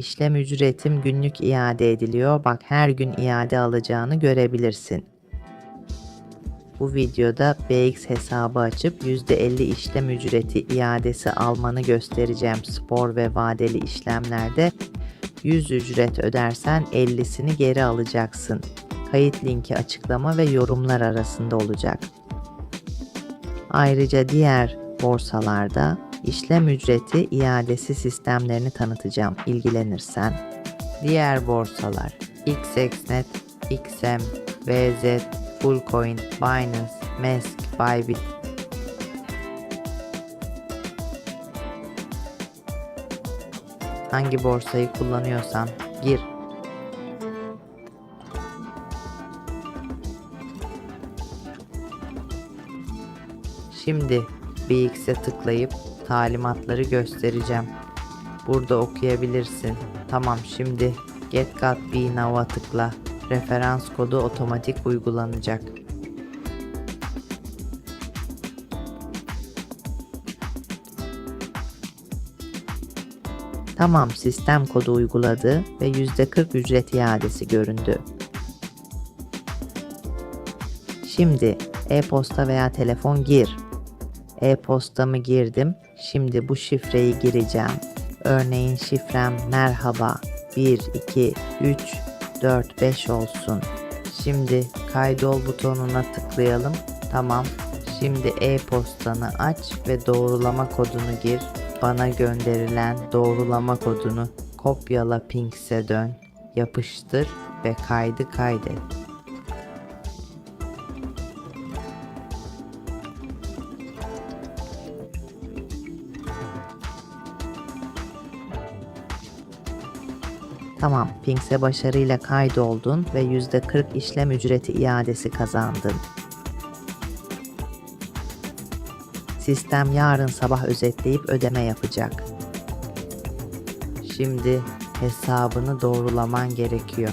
İşlem ücretim günlük iade ediliyor. Bak her gün iade alacağını görebilirsin. Bu videoda BX hesabı açıp %50 işlem ücreti iadesi almanı göstereceğim spor ve vadeli işlemlerde. 100 ücret ödersen 50'sini geri alacaksın. Kayıt linki açıklama ve yorumlar arasında olacak. Ayrıca diğer borsalarda işlem ücreti iadesi sistemlerini tanıtacağım ilgilenirsen. Diğer borsalar XXNet, XM, VZ, Fullcoin, Binance, Mask, Bybit. Hangi borsayı kullanıyorsan gir. Şimdi BX'e tıklayıp talimatları göstereceğim. Burada okuyabilirsin. Tamam şimdi Get Be Now'a tıkla. Referans kodu otomatik uygulanacak. Tamam sistem kodu uyguladı ve %40 ücret iadesi göründü. Şimdi e-posta veya telefon gir. E-postamı girdim. Şimdi bu şifreyi gireceğim. Örneğin şifrem merhaba 1 2 3 4 5 olsun. Şimdi kaydol butonuna tıklayalım. Tamam. Şimdi e-postanı aç ve doğrulama kodunu gir. Bana gönderilen doğrulama kodunu kopyala Pinks'e dön. Yapıştır ve kaydı kaydet. Tamam, Pinks'e başarıyla kaydoldun ve %40 işlem ücreti iadesi kazandın. Sistem yarın sabah özetleyip ödeme yapacak. Şimdi hesabını doğrulaman gerekiyor.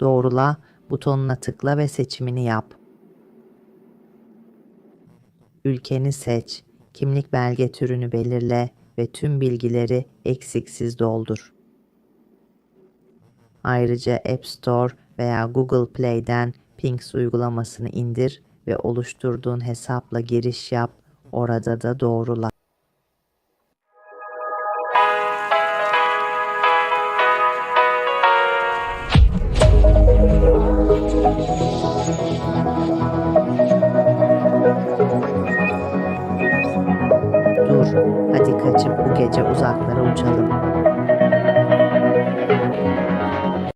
Doğrula butonuna tıkla ve seçimini yap. Ülkeni seç, kimlik belge türünü belirle ve tüm bilgileri eksiksiz doldur. Ayrıca App Store veya Google Play'den Pinks uygulamasını indir ve oluşturduğun hesapla giriş yap, orada da doğrula. Hadi kaçıp bu gece uzaklara uçalım.